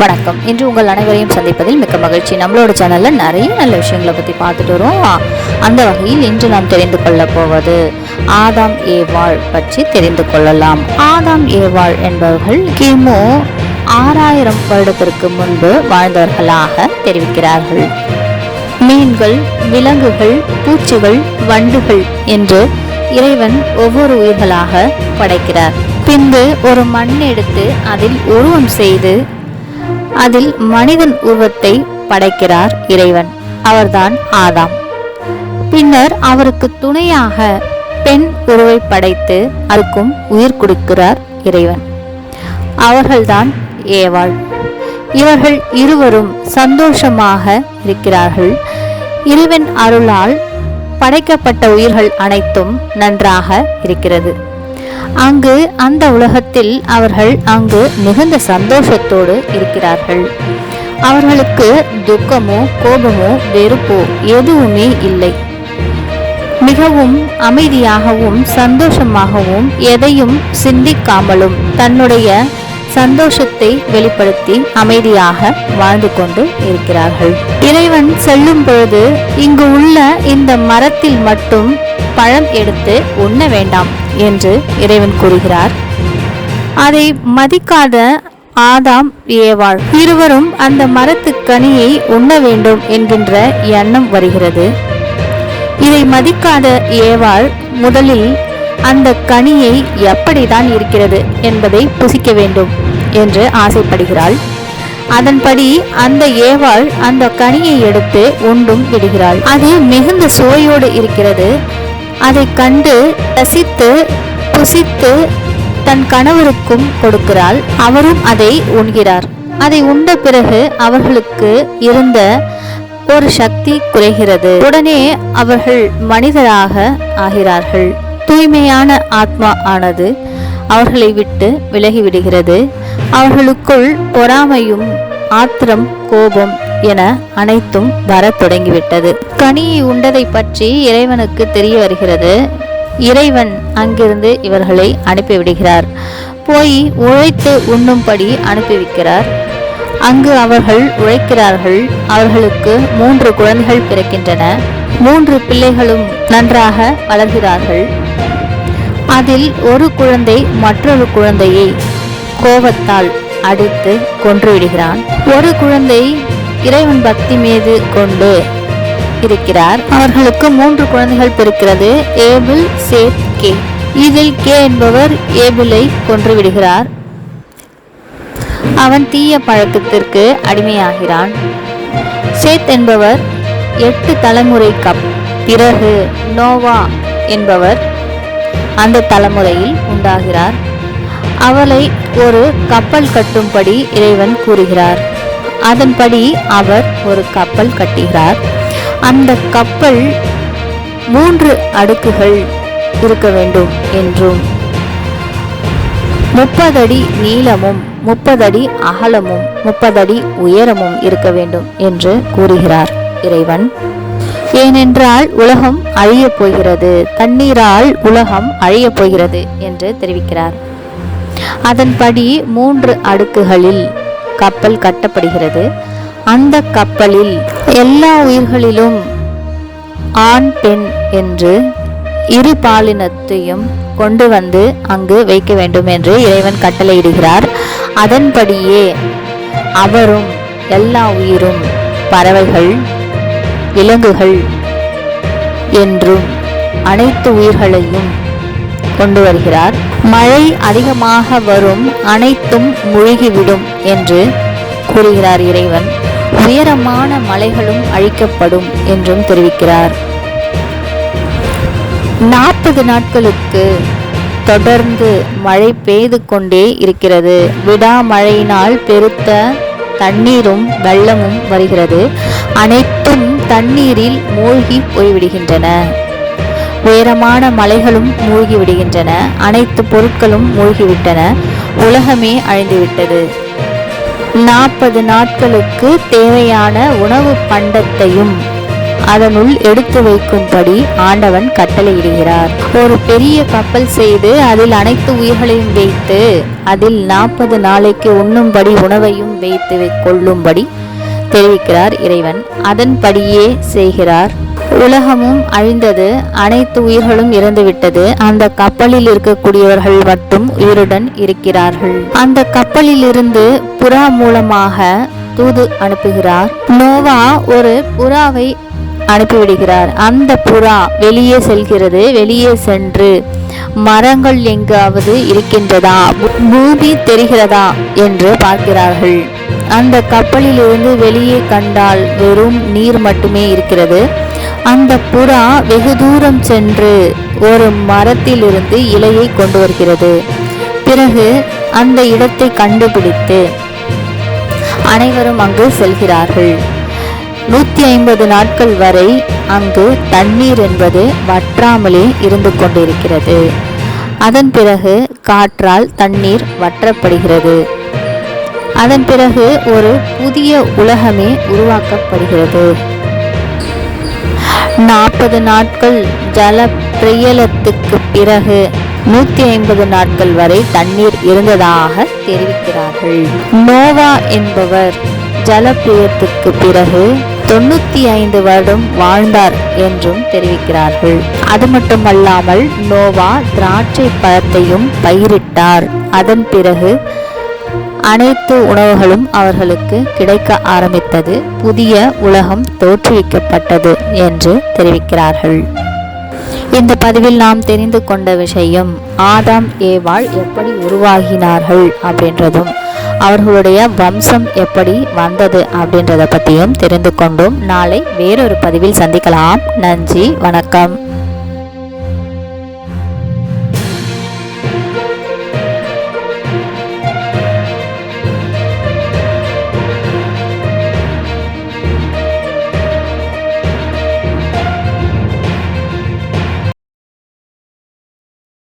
வணக்கம். இன்று உங்கள் அனைவரையும் சந்திப்பதில் மிக்க மகிழ்ச்சி. நம்மளோட சேனலில் நிறைய நல்ல விஷயங்களை பற்றி பார்த்துட்டு வரோம் அந்த வகையில் இன்று நாம் தெரிந்து கொள்ள போவது ஆதாம் ஏவாள் பற்றி தெரிந்து கொள்ளலாம். ஆதாம் ஏவாள் என்பவர்கள் கிமு ஆறாயிரம் வருடத்திற்கு முன்பு வாழ்ந்தவர்களாக தெரிவிக்கிறார்கள். மீன்கள் விலங்குகள் பூச்சிகள் வண்டுகள் என்று இறைவன் ஒவ்வொரு உயிர்களாக படைக்கிறார். பின்பு ஒரு மண் எடுத்து அதில் உருவம் செய்து அதில் மனிதன் உருவத்தை படைக்கிறார் இறைவன். அவர்தான் ஆதாம். பின்னர் அவருக்கு துணையாக பெண் உருவை படைத்து அதுக்கும் உயிர் கொடுக்கிறார் இறைவன். அவர்கள்தான் ஏவாள். இவர்கள் இருவரும் சந்தோஷமாக இருக்கிறார்கள். இறைவன் அருளால் படைக்கப்பட்ட உயிர்கள் அனைத்தும் நன்றாக இருக்கிறது. அங்கு அந்த உலகத்தில் அவர்கள் அங்கு மிகுந்த சந்தோஷத்தோடு இருக்கிறார்கள். அவர்களுக்கு துக்கமோ கோபமோ வெறுப்போ எதுவுமே இல்லை. மிகவும் அமைதியாகவும் சந்தோஷமாகவும் எதையும் சிந்திக்காமலும் தன்னுடைய சந்தோஷத்தை வெளிப்படுத்தி அமைதியாக வாழ்ந்து கொண்டு இருக்கிறார்கள். இறைவன் செல்லும் பொழுது இங்கு உள்ள இந்த மரத்தில் மட்டும் பழம் எடுத்து உண்ண வேண்டாம். என்று இறைவன் கூறுகிறார். அதை மதிக்காத ஆதாம் ஏவாள். இருவரும் அந்த மரத்து கனியை உண்ண வேண்டும் என்கின்ற எண்ணம் வருகிறது. இதை மதிக்காத ஏவாள் முதலில் அந்த கனியை எப்படிதான் இருக்கிறது என்பதை புசிக்க வேண்டும் என்று ஆசைப்படுகிறாள். அதன்படி அந்த ஏவாள் அந்த கனியை எடுத்து உண்டும் விடுகிறாள். அது மிகுந்த சுவையோடு இருக்கிறது. அதை கண்டு ரசித்து புசித்து தன் கணவருக்கும் கொடுக்கிறாள். அவரும் அதை உண்கிறார். அதை உண்ட பிறகு அவர்களுக்கு இருந்த ஒரு சக்தி குறைகிறது. உடனே அவர்கள் மனிதராக ஆகிறார்கள். தூய்மையான ஆத்மா ஆனது அவர்களை விட்டு விலகிவிடுகிறது அவர்களுக்குள் பொறாமையும் ஆத்திரம் கோபம் என அனைத்தும் வரத் தொடங்கிவிட்டது. கனியை உண்டதை பற்றி இறைவனுக்கு தெரிய வருகிறது இறைவன் அங்கிருந்து இவர்களை அனுப்பிவிடுகிறார். போய் உழைத்து உண்ணும்படி அனுப்பி வைக்கிறார் அங்கு அவர்கள் உழைக்கிறார்கள். அவர்களுக்கு மூன்று குழந்தைகள் பிறக்கின்றன. மூன்று பிள்ளைகளும் நன்றாக வளர்கிறார்கள். அதில் ஒரு குழந்தை மற்றொரு குழந்தையை கோபத்தால் அடித்து கொன்றுவிடுகிறான். ஒரு குழந்தை இறைவன் பக்தி மீது கொண்டு இருக்கிறார். அவர்களுக்கு மூன்று குழந்தைகள் பிறக்கிறது. Abel Seth Cain. இதில் கே என்பவர் ஏபிளை கொன்று விடுகிறார். அவன் தீய பழக்கத்திற்கு அடிமையாகிறான். சேத் என்பவர் எட்டு தலைமுறை கப் பிறகு நோவா என்பவர் அந்த தலைமுறையில் உண்டாகிறார். அவளை ஒரு கப்பல் கட்டும்படி இறைவன் கூறுகிறார். அதன்படி அவர் ஒரு கப்பல் கட்டுகிறார். அந்த கப்பல் மூன்று அடுக்குகள் இருக்க வேண்டும் என்றும். முப்பதடி நீளமும் முப்பதடி அகலமும் முப்பதடி உயரமும் இருக்க வேண்டும் என்று கூறுகிறார் இறைவன். ஏனென்றால் உலகம் அழியப் போகிறது தண்ணீரால் உலகம் அழியப் போகிறது என்று தெரிவிக்கிறார். அதன்படி மூன்று அடுக்குகளில் கப்பல் கட்டப்படுகிறது. அந்த கப்பலில் எல்லா உயிர்களிலும் ஆண் பெண் என்று இரு பாலினத்தையும் கொண்டு வந்து அங்கு வைக்க வேண்டும் என்று இறைவன் கட்டளையிடுகிறார். அதன்படியே அவரும் எல்லா உயிரும் பறவைகள் விலங்குகள் என்றும் அனைத்து உயிர்களையும் கொண்டு வருகிறார். மழை அதிகமாக வரும் அனைத்தும் மூழ்கிவிடும் என்று கூறுகிறார் இறைவன். உயரமான மலைகளும் அழிக்கப்படும் என்றும் தெரிவிக்கிறார். நாற்பது நாட்களுக்கு தொடர்ந்து மழை பெய்து கொண்டே இருக்கிறது. விடாமழையினால் பெருத்த தண்ணீரும் வெள்ளமும் வருகிறது. அனைத்தும் தண்ணீரில் மூழ்கி போய்விடுகின்றன. உயரமான மலைகளும் மூழ்கிவிடுகின்றன. அனைத்து பொருட்களும் மூழ்கிவிட்டன. உலகமே அழிந்துவிட்டது. நாற்பது நாட்களுக்கு தேவையான உணவு பண்டத்தையும் அதனுள் எடுத்து வைக்கும்படி ஆண்டவன் கட்டளையிடுகிறார். ஒரு பெரிய கப்பல் செய்து அதில் அனைத்து உயிர்களையும் வைத்து அதில் நாற்பது நாளைக்கு உண்ணும்படி உணவையும் வைத்து கொள்ளும்படி தெரிவிக்கிறார் இறைவன். அதன்படியே செய்கிறார். உலகமும் அழிந்தது அனைத்து உயிர்களும் இறந்துவிட்டது. அந்த கப்பலில் இருக்கக்கூடியவர்கள் மட்டும் உயிருடன் இருக்கிறார்கள். அந்த கப்பலில் இருந்து புறா மூலமாக தூது அனுப்புகிறார். நோவா ஒரு புறாவை அனுப்பிவிடுகிறார். அந்த புறா வெளியே செல்கிறது வெளியே சென்று மரங்கள் எங்காவது இருக்கின்றதா? பூமி தெரிகிறதா? என்று பார்க்கிறார்கள். அந்த கப்பலில் இருந்து வெளியே கண்டால் வெறும் நீர் மட்டுமே இருக்கிறது. அந்த புறா வெகு தூரம் சென்று ஒரு மரத்திலிருந்து இலையை கொண்டு வருகிறது. பிறகு அந்த இடத்தை கண்டுபிடித்து அனைவரும் அங்கு செல்கிறார்கள். நூற்றி ஐம்பது நாட்கள் வரை அங்கு தண்ணீர் என்பது வற்றாமலே இருந்து கொண்டிருக்கிறது. அதன் பிறகு காற்றால் தண்ணீர் வற்றப்படுகிறது. அதன் பிறகு ஒரு புதிய உலகமே உருவாக்கப்படுகிறது. நாற்பது நாட்கள் ஜல பிரியலத்துக்கு பிறகு நூத்தி ஐம்பது நாட்கள் வரை தண்ணீர் இருந்ததாக தெரிவிக்கிறார்கள். நோவா என்பவர் ஜலப்பிரியத்துக்கு பிறகு தொண்ணூத்தி ஐந்து வருடம் வாழ்ந்தார் என்றும் தெரிவிக்கிறார்கள். அது மட்டுமல்லாமல் நோவா திராட்சை பழத்தையும் பயிரிட்டார். அதன் பிறகு அனைத்து உணவுகளும் அவர்களுக்கு கிடைக்க ஆரம்பித்தது. புதிய உலகம் தோற்றுவிக்கப்பட்டது என்று தெரிவிக்கிறார்கள். இந்த பதிவில் நாம் தெரிந்து கொண்ட விஷயம் ஆதாம் ஏவாள் எப்படி உருவாகினார்கள் அப்படின்றதும் அவர்களுடைய வம்சம் எப்படி வந்தது அப்படின்றத பற்றியும் தெரிந்து கொண்டோம். நாளை வேறொரு பதிவில் சந்திக்கலாம். நன்றி வணக்கம்.